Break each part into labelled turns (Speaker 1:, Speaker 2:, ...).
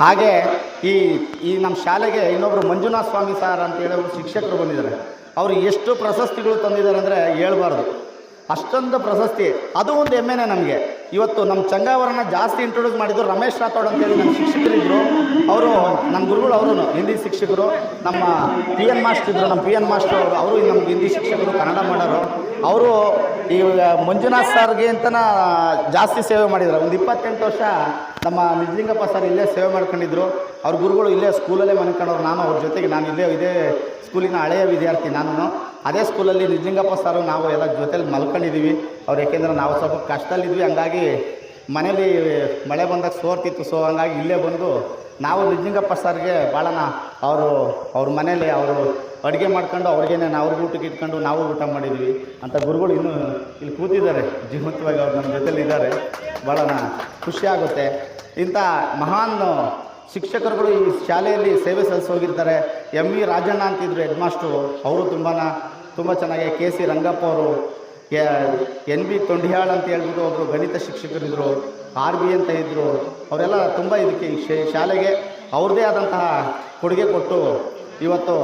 Speaker 1: ಹಾಗೆ ಈ ಈ ನಮ್ಮ ಶಾಲೆಗೆ ಇನ್ನೊಬ್ರು ಮಂಜುನಾಥ ಸ್ವಾಮಿ ಸರ್ ಅಂತ ಹೇಳಿ ಶಿಕ್ಷಕರು ಬಂದಿದ್ದಾರೆ. ಅವರು ಎಷ್ಟು ಪ್ರಶಸ್ತಿಗಳು ತಂದಿದ್ದಾರೆ ಅಂದರೆ ಹೇಳ್ಬಾರ್ದು. ಅಷ್ಟೊಂದು ಪ್ರಶಸ್ತಿ. ಅದು ಒಂದು ಹೆಮ್ಮೆನೇ ನಮಗೆ. ಇವತ್ತು ನಮ್ಮ ಚಂಗಾವರನ ಜಾಸ್ತಿ ಇಂಟ್ರೊಡ್ಯೂಸ್ ಮಾಡಿದ್ದು ರಮೇಶ್ ರಾಥೋಡ್ ಅಂತೇಳಿ ನಮ್ಮ ಶಿಕ್ಷಕರಿದ್ದರು ಅವರು ನಮ್ಮ ಗುರುಗಳು ಅವರು ಹಿಂದಿ ಶಿಕ್ಷಕರು, ನಮ್ಮ ಪಿ ಎನ್ ಮಾಸ್ಟರ್ ಇದ್ದರು ನಮ್ಮ ಪಿ ಎನ್ ಮಾಸ್ಟರ್ ಅವರು ಅವರು ನಮ್ಮ ಹಿಂದಿ ಶಿಕ್ಷಕರು, ಕನ್ನಡ ಮಾಡೋರು ಅವರು ಈಗ ಮಂಜುನಾಥ್ ಸರ್ಗೆ ಅಂತನ ಜಾಸ್ತಿ ಸೇವೆ ಮಾಡಿದ್ರು. ಒಂದು ಇಪ್ಪತ್ತೆಂಟು ವರ್ಷ ನಮ್ಮ ನಿಜಲಿಂಗಪ್ಪ ಸರ್ ಇಲ್ಲೇ ಸೇವೆ ಮಾಡ್ಕೊಂಡಿದ್ರು. ಅವ್ರ ಗುರುಗಳು ಇಲ್ಲೇ ಸ್ಕೂಲಲ್ಲೇ ಮನ್ಕೊಂಡವ್ರು ನಾನು ಅವ್ರ ಜೊತೆಗೆ, ನಾನು ಇಲ್ಲೇ, ಇದೇ ಸ್ಕೂಲಿನ ಹಳೆಯ ವಿದ್ಯಾರ್ಥಿ ನಾನು. ಅದೇ ಸ್ಕೂಲಲ್ಲಿ ನಿಜಲಿಂಗಪ್ಪ ಸರ್, ನಾವು ಎಲ್ಲ ಜೊತೆಲಿ ಮಲ್ಕೊಂಡಿದ್ದೀವಿ ಅವ್ರು ಯಾಕೆಂದ್ರೆ ನಾವು ಸ್ವಲ್ಪ ಕಷ್ಟದಲ್ಲಿದ್ವಿ. ಹಂಗಾಗಿ ಮನೇಲಿ ಮಳೆ ಬಂದಾಗ ಸೋರ್ತಿತ್ತು. ಸೊ ಹಂಗಾಗಿ ಇಲ್ಲೇ ಬಂದು ನಾವು ನಿಜಲಿಂಗಪ್ಪ ಸರ್ಗೆ ಭಾಳನ ಅವರು, ಅವ್ರ ಮನೇಲಿ ಅವರು ಅಡುಗೆ ಮಾಡ್ಕೊಂಡು ಅವ್ರಿಗೇನೆ ಅವ್ರಿಗೆ ಊಟಕ್ಕೆ ಇಟ್ಕೊಂಡು ನಾವು ಊಟ ಮಾಡಿದ್ವಿ ಅಂತ ಗುರುಗಳು ಇನ್ನೂ ಇಲ್ಲಿ ಕೂತಿದ್ದಾರೆ. ಜೀವಂತವಾಗಿ ಅವ್ರು ನಮ್ಮ ಜೊತೆಲಿದ್ದಾರೆ ಭಾಳನ ಖುಷಿ ಆಗುತ್ತೆ. ಇಂಥ ಮಹಾನ್ ಶಿಕ್ಷಕರುಗಳು ಈ ಶಾಲೆಯಲ್ಲಿ ಸೇವೆ ಸಲ್ಲಿಸೋಗಿರ್ತಾರೆ. ಎಂ ವಿ ರಾಜಣ್ಣ ಅಂತಿದ್ರು ಹೆಡ್ ಮಾಸ್ಟ್ರು. ಅವರು ತುಂಬಾ ತುಂಬ ಚೆನ್ನಾಗಿ ಕೆ ಸಿ ರಂಗಪ್ಪ ಅವರು ಎನ್ ಬಿ ತೊಂಡಿಯಾಳ್ ಅಂತ ಹೇಳ್ಬಿಟ್ಟು ಒಬ್ಬರು ಗಣಿತ ಶಿಕ್ಷಕರಿದ್ದರು ಆರ್ ಬಿ ಅಂತ ಇದ್ದರು ಅವರೆಲ್ಲ ತುಂಬ ಇದಕ್ಕೆ ಶಾಲೆಗೆ ಅವ್ರದ್ದೇ ಆದಂತಹ ಕೊಡುಗೆ ಕೊಟ್ಟು ಇವತ್ತು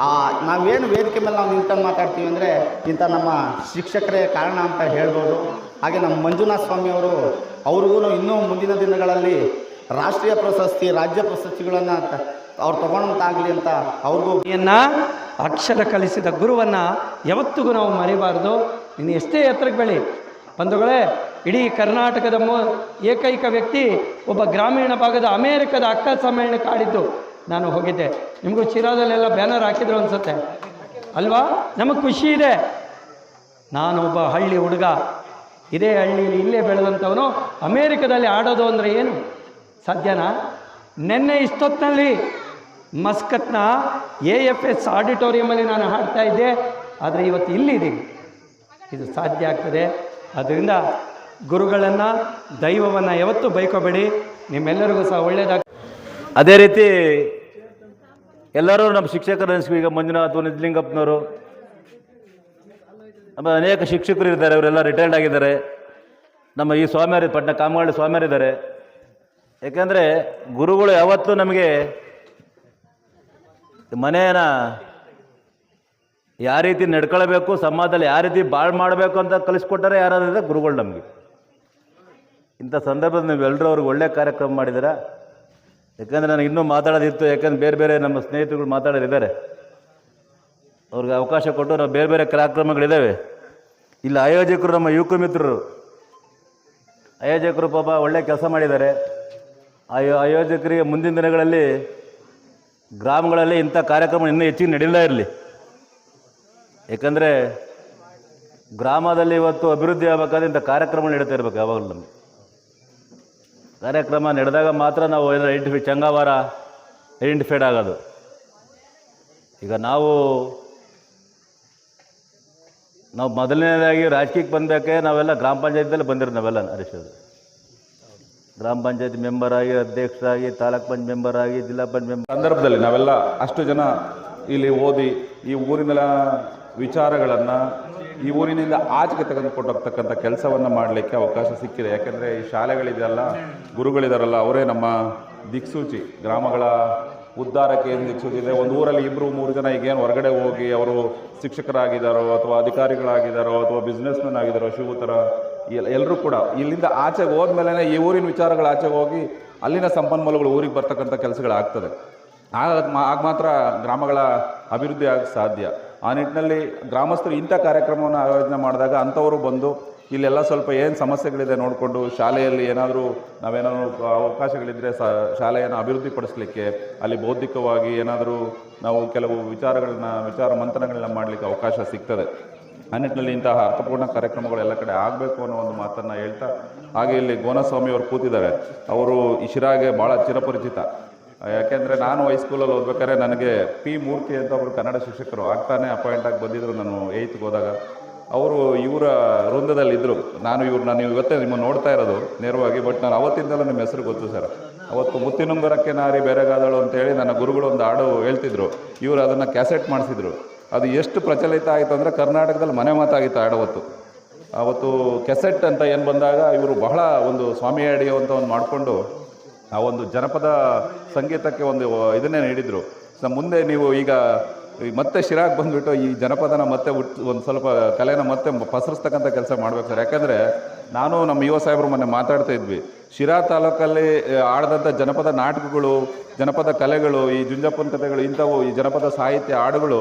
Speaker 1: ಆ, ನಾವೇನು ವೇದಿಕೆ ಮೇಲೆ ನಾವು ನಿಂತ್ಕೊಂಡು ಮಾತಾಡ್ತೀವಿ ಅಂದರೆ ಇಂಥ ನಮ್ಮ ಶಿಕ್ಷಕರೇ ಕಾರಣ ಅಂತ ಹೇಳ್ಬೋದು. ಹಾಗೆ ನಮ್ಮ ಮಂಜುನಾಥ ಸ್ವಾಮಿ ಅವರು ಅವ್ರಿಗೂ ಇನ್ನೂ ಮುಂದಿನ ದಿನಗಳಲ್ಲಿ ರಾಷ್ಟ್ರೀಯ ಪ್ರಶಸ್ತಿ, ರಾಜ್ಯ ಪ್ರಶಸ್ತಿಗಳನ್ನು ಅವ್ರು ತಗೊಳ್ಳೋಂತಾಗಲಿ ಅಂತ ಅವ್ರಿಗೂ
Speaker 2: ಅಕ್ಷರ ಕಲಿಸಿದ ಗುರುವನ್ನು ಯಾವತ್ತಿಗೂ ನಾವು ಮರಿಬಾರ್ದು. ಇನ್ನು ಎಷ್ಟೇ ಎತ್ತರಕ್ಕೆ ಬೆಳಿ. ಬಂಧುಗಳೇ ಇಡೀ ಕರ್ನಾಟಕದ ಮೋ ಏಕೈಕ ವ್ಯಕ್ತಿ ಒಬ್ಬ ಗ್ರಾಮೀಣ ಭಾಗದ ಅಮೇರಿಕದ ಅಕ್ಕ ಸಮ್ಮೇಳನ ಕಾಡಿದ್ದು ನಾನು ಹೋಗಿದ್ದೆ. ನಿಮಗೂ ಚಿರಾದಲ್ಲೆಲ್ಲ ಬ್ಯಾನರ್ ಹಾಕಿದ್ರು ಅನ್ಸುತ್ತೆ. ಅಲ್ವಾ? ನಮಗೆ ಖುಷಿ ಇದೆ. ನಾನು ಒಬ್ಬ ಹಳ್ಳಿ ಹುಡುಗ. ಇದೇ ಹಳ್ಳಿಯಲ್ಲಿ ಇಲ್ಲೇ ಬೆಳೆದಂಥವನು ಅಮೇರಿಕದಲ್ಲಿ ಆಡೋದು ಅಂದರೆ ಏನು? ಸಾಧ್ಯನಾ? ನಿನ್ನೆ ಇಷ್ಟೊತ್ತಿನಲ್ಲಿ ಮಸ್ಕತ್ನ ಎ ಎಫ್ ಎಸ್ ಆಡಿಟೋರಿಯಮಲ್ಲಿ ನಾನು ಹಾಡ್ತಾ ಇದ್ದೆ. ಆದರೆ ಇವತ್ತು ಇಲ್ಲಿದ್ದೀನಿ. ಇದು ಸಾಧ್ಯ ಆಗ್ತದೆ. ಅದರಿಂದ ಗುರುಗಳನ್ನು, ದೈವವನ್ನು ಯಾವತ್ತೂ ಬೈಕೋಬೇಡಿ. ನಿಮ್ಮೆಲ್ಲರಿಗೂ ಸಹ ಒಳ್ಳೆಯದಾಗ
Speaker 3: ಅದೇ ರೀತಿ ಎಲ್ಲರೂ ನಮ್ಮ ಶಿಕ್ಷಕರು ಅನಿಸ್ವಿ ಈಗ ಮಂಜುನಾಥ್ ನಿಜಲಿಂಗಪ್ಪನವರು ನಮ್ಮ ಅನೇಕ ಶಿಕ್ಷಕರು ಇದ್ದಾರೆ, ಅವರೆಲ್ಲ ರಿಟೈರ್ಡ್ ಆಗಿದ್ದಾರೆ. ನಮ್ಮ ಈ ಸ್ವಾಮಿಯರು ಪಟ್ಟಣ ಕಾಮಗಾಳಿ ಸ್ವಾಮಿಯರಿದ್ದಾರೆ. ಯಾಕೆಂದರೆ ಗುರುಗಳು ಯಾವತ್ತೂ ನಮಗೆ ಮನೆಯನ್ನ ಯಾವ ರೀತಿ ನಡ್ಕೊಳ್ಬೇಕು, ಸಮಾಜದಲ್ಲಿ ಯಾವ ರೀತಿ ಬಾಳ್ ಮಾಡಬೇಕು ಅಂತ ಕಲಿಸ್ಕೊಟ್ಟಾರೆ ಯಾರಾದ್ರೂ ಗುರುಗಳು ನಮಗೆ. ಇಂಥ ಸಂದರ್ಭದಲ್ಲಿ ನೀವೆಲ್ಲರೂ ಅವ್ರಿಗೆ ಒಳ್ಳೆ ಕಾರ್ಯಕ್ರಮ ಮಾಡಿದ್ದೀರಾ? ಯಾಕಂದರೆ ನನಗೆ ಇನ್ನೂ ಮಾತಾಡೋದಿತ್ತು, ಯಾಕಂದ್ರೆ ಬೇರೆ ಬೇರೆ ನಮ್ಮ ಸ್ನೇಹಿತರುಗಳು ಮಾತಾಡೋರಿದ್ದಾರೆ ಅವ್ರಿಗೆ ಅವಕಾಶ ಕೊಟ್ಟು ನಾವು ಬೇರೆ ಬೇರೆ ಕಾರ್ಯಕ್ರಮಗಳಿದ್ದಾವೆ. ಇಲ್ಲಿ ಆಯೋಜಕರು ನಮ್ಮ ಯುವಕ ಮಿತ್ರರು. ಆಯೋಜಕರು ಪಾಪ ಒಳ್ಳೆ ಕೆಲಸ ಮಾಡಿದ್ದಾರೆ. ಆಯೋ, ಆಯೋಜಕರಿಗೆ ಮುಂದಿನ ದಿನಗಳಲ್ಲಿ ಗ್ರಾಮಗಳಲ್ಲಿ ಇಂಥ ಕಾರ್ಯಕ್ರಮ ಇನ್ನೂ ಹೆಚ್ಚಿಗೆ ನಡೀತಾ ಇರಲಿ. ಯಾಕಂದರೆ ಗ್ರಾಮದಲ್ಲಿ ಇವತ್ತು ಅಭಿವೃದ್ಧಿ ಆಗಬೇಕಾದ್ರೆ ಇಂಥ ಕಾರ್ಯಕ್ರಮ ನಡೀತಾ ಇರಬೇಕು ಯಾವಾಗಲೂ ನಮಗೆ. ಕಾರ್ಯಕ್ರಮ ನಡೆದಾಗ ಮಾತ್ರ ನಾವು ಏನಾರು ಐಡೆಂಟಿಫೈ ಚಂಗಾವಾರ ಐಡೆಂಟಿಫೈಡ್ ಆಗೋದು. ಈಗ ನಾವು ನಾವು ಮೊದಲನೇದಾಗಿ ರಾಜಕೀಯಕ್ಕೆ ಬಂದಕ್ಕೆ ನಾವೆಲ್ಲ ಗ್ರಾಮ ಪಂಚಾಯತಿಯಲ್ಲಿ ಬಂದಿರೋದು ನಾವೆಲ್ಲ ಹರಿಸೋದು ಗ್ರಾಮ ಪಂಚಾಯತಿ ಮೆಂಬರ್ ಆಗಿ ಅಧ್ಯಕ್ಷರಾಗಿ ತಾಲೂಕ್ ಪಂಚ ಮೆಂಬರ್ ಆಗಿ, ಜಿಲ್ಲಾ ಪಂಚ್ ಮೆಂಬರ್
Speaker 4: ಸಂದರ್ಭದಲ್ಲಿ ನಾವೆಲ್ಲ ಅಷ್ಟು ಜನ ಇಲ್ಲಿ ಓದಿ ಈ ಊರಿನ ವಿಚಾರಗಳನ್ನು ಈ ಊರಿನಿಂದ ಆಚೆಗೆ ತೆಗೆದುಕೊಂಡೋಗ್ತಕ್ಕಂಥ ಕೆಲಸವನ್ನು ಮಾಡಲಿಕ್ಕೆ ಅವಕಾಶ ಸಿಕ್ಕಿದೆ. ಯಾಕೆಂದರೆ ಈ ಶಾಲೆಗಳಿದೆಯಲ್ಲ, ಗುರುಗಳಿದಾರಲ್ಲ, ಅವರೇ ನಮ್ಮ ದಿಕ್ಸೂಚಿ, ಗ್ರಾಮಗಳ ಉದ್ಧಾರಕ್ಕೆ ಏನು ದಿಕ್ಸೂಚಿ ಇದೆ? ಒಂದು ಊರಲ್ಲಿ ಇಬ್ಬರು ಮೂರು ಜನ ಈಗೇನು ಹೊರಗಡೆ ಹೋಗಿ ಅವರು ಶಿಕ್ಷಕರಾಗಿದ್ದಾರೋ ಅಥವಾ ಅಧಿಕಾರಿಗಳಾಗಿದ್ದಾರೋ ಅಥವಾ ಬಿಸ್ನೆಸ್ ಮ್ಯಾನ್ ಆಗಿದ್ದಾರೋ ಎಲ್ಲ ಎಲ್ಲರೂ ಕೂಡ ಇಲ್ಲಿಂದ ಆಚೆಗೆ ಹೋದ್ಮೇಲೆ ಈ ಊರಿನ ವಿಚಾರಗಳು ಆಚೆಗೆ ಹೋಗಿ ಅಲ್ಲಿನ ಸಂಪನ್ಮೂಲಗಳು ಊರಿಗೆ ಬರ್ತಕ್ಕಂಥ ಕೆಲಸಗಳಾಗ್ತದೆ. ಆಗ ಆಗ ಮಾತ್ರ ಗ್ರಾಮಗಳ ಅಭಿವೃದ್ಧಿ ಆಗಕ್ಕೆ ಸಾಧ್ಯ. ಆ ನಿಟ್ಟಿನಲ್ಲಿ ಗ್ರಾಮಸ್ಥರು ಇಂಥ ಕಾರ್ಯಕ್ರಮವನ್ನು ಆಯೋಜನೆ ಮಾಡಿದಾಗ ಅಂಥವರು ಬಂದು ಇಲ್ಲೆಲ್ಲ ಸ್ವಲ್ಪ ಏನು ಸಮಸ್ಯೆಗಳಿದೆ ನೋಡಿಕೊಂಡು ಶಾಲೆಯಲ್ಲಿ ಏನಾದರೂ ನಾವೇನಾದರೂ ಅವಕಾಶಗಳಿದ್ದರೆ ಸ ಶಾಲೆಯನ್ನು ಅಭಿವೃದ್ಧಿಪಡಿಸಲಿಕ್ಕೆ ಅಲ್ಲಿ ಬೌದ್ಧಿಕವಾಗಿ ಏನಾದರೂ ನಾವು ಕೆಲವು ವಿಚಾರಗಳನ್ನ, ವಿಚಾರ ಮಂಥನಗಳನ್ನ ಮಾಡಲಿಕ್ಕೆ ಅವಕಾಶ ಸಿಗ್ತದೆ. ಆ ನಿಟ್ಟಿನಲ್ಲಿ ಇಂತಹ ಅರ್ಥಪೂರ್ಣ ಕಾರ್ಯಕ್ರಮಗಳು ಎಲ್ಲ ಕಡೆ ಆಗಬೇಕು ಅನ್ನೋ ಒಂದು ಮಾತನ್ನು ಹೇಳ್ತಾ ಹಾಗೆ ಇಲ್ಲಿ ಗೋನಸ್ವಾಮಿಯವರು ಕೂತಿದ್ದಾರೆ. ಅವರು ಇಶಿರಾಗೆ ಶಿರಾಗೆ ಭಾಳ ಚಿರಪರಿಚಿತ. ಯಾಕೆಂದರೆ ನಾನು ಹೈಸ್ಕೂಲಲ್ಲಿ ಓದ್ಬೇಕಾದ್ರೆ ನನಗೆ ಪಿ ಮೂರ್ತಿ ಅಂತ ಒಬ್ಬರು ಕನ್ನಡ ಶಿಕ್ಷಕರು ಆಗ್ತಾನೆ ಅಪಾಯಿಂಟ್ ಆಗಿ ಬಂದಿದ್ದರು ನಾನು ಏಯ್ತ್ಗೆ ಹೋದಾಗ. ಅವರು ಇವರ ವೃಂದ ವೃಂದದಲ್ಲಿದ್ದರು ನಾನು ಇವ್ರು ನಾನು ಇವತ್ತೇ ನಿಮ್ಮನ್ನು ನೋಡ್ತಾ ಇರೋದು ನೇರವಾಗಿ ಬಟ್ ನಾನು ಅವತ್ತಿಂದಲೂ ನಿಮ್ಮ ಹೆಸರು ಗೊತ್ತು ಸರ್. ಅವತ್ತು ಮುತ್ತಿನುಂಗರಕ್ಕೆ ನಾರಿ ಬೇರೆಗಾದಳು ಅಂತೇಳಿ ನನ್ನ ಗುರುಗಳು ಒಂದು ಹಾಡು ಹೇಳ್ತಿದ್ರು. ಇವರು ಅದನ್ನು ಕ್ಯಾಸೆಟ್ ಮಾಡಿಸಿದ್ರು. ಅದು ಎಷ್ಟು ಪ್ರಚಲಿತ ಆಯಿತು ಅಂದರೆ ಕರ್ನಾಟಕದಲ್ಲಿ ಮನೆ ಮಾತಾಗಿತ್ತು ಆಡವತ್ತು ಅವತ್ತು. ಕೆಸೆಟ್ ಅಂತ ಏನು ಬಂದಾಗ ಇವರು ಬಹಳ ಒಂದು ಸ್ವಾಮಿ ಅಡಿಯೋ ಅಂತ ಒಂದು ಮಾಡಿಕೊಂಡು ಆ ಒಂದು ಜನಪದ ಸಂಗೀತಕ್ಕೆ ಒಂದು ಇದನ್ನೇ ನೀಡಿದರು. ಸೊ ಮುಂದೆ ನೀವು ಈಗ ಮತ್ತೆ ಶಿರಾಗ್ ಬಂದುಬಿಟ್ಟು ಈ ಜನಪದನ ಮತ್ತೆ ಹುಟ್ಟು ಒಂದು ಸ್ವಲ್ಪ ಕಲೆನ ಮತ್ತೆ ಪಸರಿಸ್ತಕ್ಕಂಥ ಕೆಲಸ ಮಾಡ್ಬೇಕು ಸರ್. ಯಾಕಂದರೆ ನಾನು ನಮ್ಮ ಯುವ ಸಾಹೇಬರು ಮೊನ್ನೆ ಮಾತಾಡ್ತಾ ಇದ್ವಿ. ಶಿರಾ ತಾಲೂಕಲ್ಲಿ ಆಡದಂಥ ಜನಪದ ನಾಟಕಗಳು, ಜನಪದ ಕಲೆಗಳು, ಈ ಜುಂಜಪ್ಪನ ಕಥೆಗಳು, ಇಂಥವು ಈ ಜನಪದ ಸಾಹಿತ್ಯ ಹಾಡುಗಳು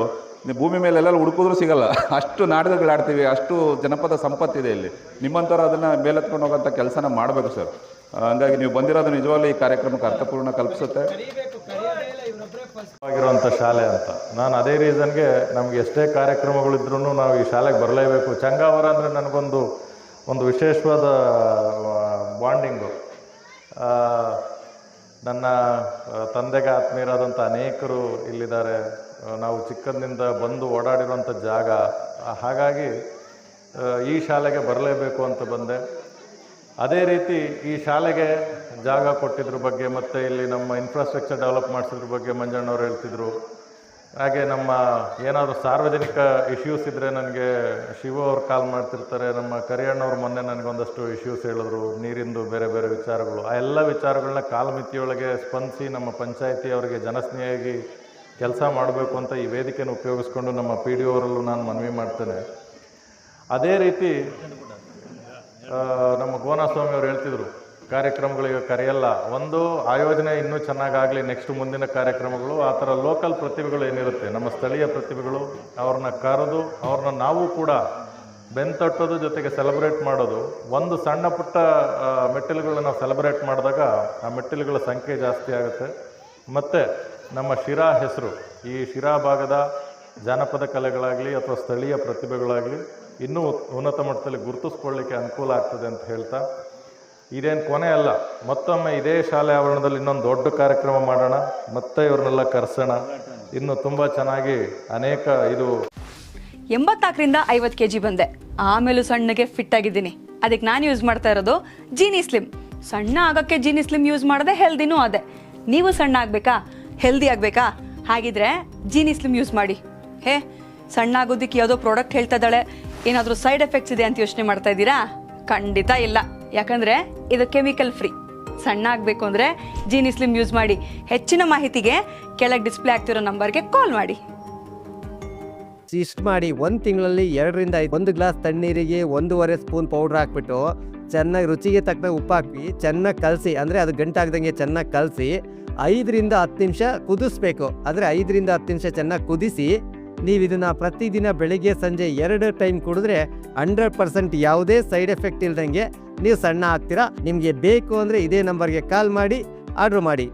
Speaker 4: ಭೂಮಿ ಮೇಲೆ ಎಲ್ಲರೂ ಹುಡುಕಿದ್ರೂ ಸಿಗಲ್ಲ. ಅಷ್ಟು ನಾಟಕಗಳು ಆಡ್ತೀವಿ, ಅಷ್ಟು ಜನಪದ ಸಂಪತ್ತಿದೆ ಇಲ್ಲಿ. ನಿಮ್ಮಂಥವ್ರು ಅದನ್ನು ಮೇಲೆತ್ಕೊಂಡು ಹೋಗೋಂಥ ಕೆಲಸನ ಮಾಡಬೇಕು ಸರ್. ಹಂಗಾಗಿ ನೀವು ಬಂದಿರೋದು ನಿಜವಾಗ್ಲೂ ಈ ಕಾರ್ಯಕ್ರಮಕ್ಕೆ ಅರ್ಥಪೂರ್ಣ ಕಲ್ಪಿಸುತ್ತೆ.
Speaker 5: ಆಗಿರುವಂಥ ಶಾಲೆ ಅಂತ. ನಾನು ಅದೇ ರೀಸನ್ಗೆ ನಮ್ಗೆ ಎಷ್ಟೇ ಕಾರ್ಯಕ್ರಮಗಳಿದ್ರೂ ನಾವು ಈ ಶಾಲೆಗೆ ಬರಲೇಬೇಕು. ಚಂಗಾವರ ಅಂದರೆ ನನಗೊಂದು ಒಂದು ವಿಶೇಷವಾದ ಬಾಂಡಿಂಗು. ನನ್ನ ತಂದೆಗೆ ಆತ್ಮೀಯರಾದಂಥ ಅನೇಕರು ಇಲ್ಲಿದ್ದಾರೆ. ನಾವು ಚಿಕ್ಕಂದಿನಿಂದ ಬಂದು ಓಡಾಡಿರುವಂಥ ಜಾಗ. ಹಾಗಾಗಿ ಈ ಶಾಲೆಗೆ ಬರಲೇಬೇಕು ಅಂತ ಬಂದೆ. ಅದೇ ರೀತಿ ಈ ಶಾಲೆಗೆ ಜಾಗ ಕೊಟ್ಟಿದ್ರ ಬಗ್ಗೆ ಮತ್ತು ಇಲ್ಲಿ ನಮ್ಮ ಇನ್ಫ್ರಾಸ್ಟ್ರಕ್ಚರ್ ಡೆವಲಪ್ ಮಾಡಿಸಿದ್ರ ಬಗ್ಗೆ ಮಂಜಣ್ಣವ್ರು ಹೇಳ್ತಿದ್ರು. ಹಾಗೆ ನಮ್ಮ ಏನಾದರೂ ಸಾರ್ವಜನಿಕ ಇಶ್ಯೂಸ್ ಇದ್ದರೆ ನನಗೆ ಶಿವ ಅವ್ರು ಕಾಲ್ ಮಾಡ್ತಿರ್ತಾರೆ, ನಮ್ಮ ಕರಿಯಣ್ಣವ್ರು ಮೊನ್ನೆ ನನಗೊಂದಷ್ಟು ಇಶ್ಯೂಸ್ ಹೇಳಿದ್ರು, ನೀರಿಂದು ಬೇರೆ ಬೇರೆ ವಿಚಾರಗಳು. ಆ ಎಲ್ಲ ವಿಚಾರಗಳನ್ನ ಕಾಲಮಿತಿಯೊಳಗೆ ಸ್ಪಂದಿಸಿ ನಮ್ಮ ಪಂಚಾಯಿತಿ ಅವರಿಗೆ ಜನಸ್ನೇಹಿಯಾಗಿ ಕೆಲಸ ಮಾಡಬೇಕು ಅಂತ ಈ ವೇದಿಕೆಯನ್ನು ಉಪಯೋಗಿಸ್ಕೊಂಡು ನಮ್ಮ ಪಿ ಡಿ ನಾನು ಮನವಿ ಮಾಡ್ತೇನೆ. ಅದೇ ರೀತಿ ನಮ್ಮ ಗೋನಾಸ್ವಾಮಿ ಅವರು ಹೇಳ್ತಿದ್ರು, ಕಾರ್ಯಕ್ರಮಗಳಿಗೆ ಕರೆಯಲ್ಲ. ಒಂದು ಆಯೋಜನೆ ಇನ್ನೂ ಚೆನ್ನಾಗಾಗಲಿ ನೆಕ್ಸ್ಟ್ ಮುಂದಿನ ಕಾರ್ಯಕ್ರಮಗಳು, ಆ ಥರ ಲೋಕಲ್ ಪ್ರತಿಭೆಗಳು ಏನಿರುತ್ತೆ. ನಮ್ಮ ಸ್ಥಳೀಯ ಪ್ರತಿಭೆಗಳು ಅವ್ರನ್ನ ಕರೆದು, ಅವ್ರನ್ನ ನಾವು ಕೂಡ ಬೆಂತಟ್ಟೋದು ಜೊತೆಗೆ ಸೆಲೆಬ್ರೇಟ್ ಮಾಡೋದು. ಒಂದು ಸಣ್ಣ ಪುಟ್ಟ ಮೆಟ್ಟಿಲುಗಳನ್ನ ನಾವು ಸೆಲೆಬ್ರೇಟ್ ಮಾಡಿದಾಗ ಆ ಮೆಟ್ಟಿಲುಗಳ ಸಂಖ್ಯೆ ಜಾಸ್ತಿ ಆಗುತ್ತೆ. ಮತ್ತು ನಮ್ಮ ಶಿರಾ ಹೆಸರು, ಈ ಶಿರಾ ಭಾಗದ ಜಾನಪದ ಕಲೆಗಳಾಗಲಿ ಅಥವಾ ಸ್ಥಳೀಯ ಪ್ರತಿಭೆಗಳಾಗಲಿ ಇನ್ನೂ ಉನ್ನತ ಮಟ್ಟದಲ್ಲಿ ಗುರುತಿಸ್ಕೊಳ್ಳಿಕ್ಕೆ ಅನುಕೂಲ ಆಗ್ತದೆ ಅಂತ ಹೇಳ್ತಾ, ಇದೇನು ಕೊನೆ ಅಲ್ಲ, ಮತ್ತೊಮ್ಮೆ ಇದೇ ಶಾಲೆ ಆವರಣದಲ್ಲಿ ಇನ್ನೊಂದು ದೊಡ್ಡ ಕಾರ್ಯಕ್ರಮ ಮಾಡೋಣ, ಮತ್ತೆ ಇವ್ರನ್ನೆಲ್ಲ ಕರೆಸೋಣ. ಇನ್ನು ತುಂಬ ಚೆನ್ನಾಗಿ ಅನೇಕ ಇದು
Speaker 6: ಎಂಬತ್ತಾಕರಿಂದ ಐವತ್ತು ಕೆ ಜಿ ಬಂದೆ. ಆಮೇಲೂ ಸಣ್ಣಗೆ ಫಿಟ್ ಆಗಿದ್ದೀನಿ. ಅದಕ್ಕೆ ನಾನು ಯೂಸ್ ಮಾಡ್ತಾ ಇರೋದು ಜೀನಿ ಸ್ಲಿಮ್ ಸಣ್ಣ ಆಗೋಕ್ಕೆ ಜೀನಿ ಸ್ಲಿಮ್ ಯೂಸ್ ಮಾಡದೆ ಹೆಲ್ದಿನೂ ಅದೇ. ನೀವು ಸಣ್ಣ ಆಗಬೇಕಾ? ಹೆಲ್ದಿ ಆಗಬೇಕಾ? ಹಾಗಿದ್ರೆ ಜೀನಿ ಸ್ಲಿಮ್ ಯೂಸ್ ಮಾಡಿ. ಹೇ, ಸಣ್ಣ ಆಗೋದಿಕ್ಕೆ ಯಾವುದೋ ಪ್ರಾಡಕ್ಟ್ ಹೇಳ್ತಾ ಇದ್ದಾಳೆ. ಏನಾದರೂ ಸೈಡ್ ಎಫೆಕ್ಟ್ಸ್ ಇದೆ ಅಂತ ಯೋಚನೆ ಮಾಡ್ತಾ ಇದ್ದೀರಾ? ಖಂಡಿತ ಇಲ್ಲ. ಯಾಕಂದರೆ ಇದು ಕೆಮಿಕಲ್ ಫ್ರೀ ಸಣ್ಣ ಆಗಬೇಕು ಅಂದರೆ ಜೀನಿ ಸ್ಲಿಮ್ ಯೂಸ್ ಮಾಡಿ ಹೆಚ್ಚಿನ ಮಾಹಿತಿಗೆ ಕೆಳಗೆ ಡಿಸ್ಪ್ಲೇ ಆಗ್ತಿರೋ ನಂಬರ್ಗೆ ಕಾಲ್ ಮಾಡಿ.
Speaker 7: ಇಷ್ಟು ಮಾಡಿ ಒಂದು ತಿಂಗಳಲ್ಲಿ ಎರಡರಿಂದ ಒಂದು ಗ್ಲಾಸ್ ತಣ್ಣೀರಿಗೆ ಒಂದೂವರೆ ಸ್ಪೂನ್ ಪೌಡ್ರ್ ಹಾಕ್ಬಿಟ್ಟು ಚೆನ್ನಾಗಿ ರುಚಿಗೆ ತಕ್ಕ ಉಪ್ಪು ಹಾಕಿ ಚೆನ್ನಾಗಿ ಕಲಸಿ, ಅಂದರೆ ಅದು ಗಂಟಾಗ್ದಂಗೆ ಚೆನ್ನಾಗಿ ಕಲಸಿ, ಐದರಿಂದ ಹತ್ತು ನಿಮಿಷ ಕುದಿಸ್ಬೇಕು. ಅಂದರೆ ಐದರಿಂದ ಹತ್ತು ನಿಮಿಷ ಚೆನ್ನಾಗಿ ಕುದಿಸಿ ನೀವು ಇದನ್ನು ಪ್ರತಿದಿನ ಬೆಳಿಗ್ಗೆ ಸಂಜೆ ಎರಡು ಟೈಮ್ ಕುಡಿದ್ರೆ ಹಂಡ್ರೆಡ್ ಪರ್ಸೆಂಟ್ ಯಾವುದೇ ಸೈಡ್ ಎಫೆಕ್ಟ್ ಇಲ್ದಂಗೆ ನೀವು ಸಣ್ಣ ಆಗ್ತೀರಾ? ನಿಮಗೆ ಬೇಕು ಅಂದರೆ ಇದೇ ನಂಬರ್ಗೆ ಕಾಲ್ ಮಾಡಿ, ಆರ್ಡ್ರ್ ಮಾಡಿ.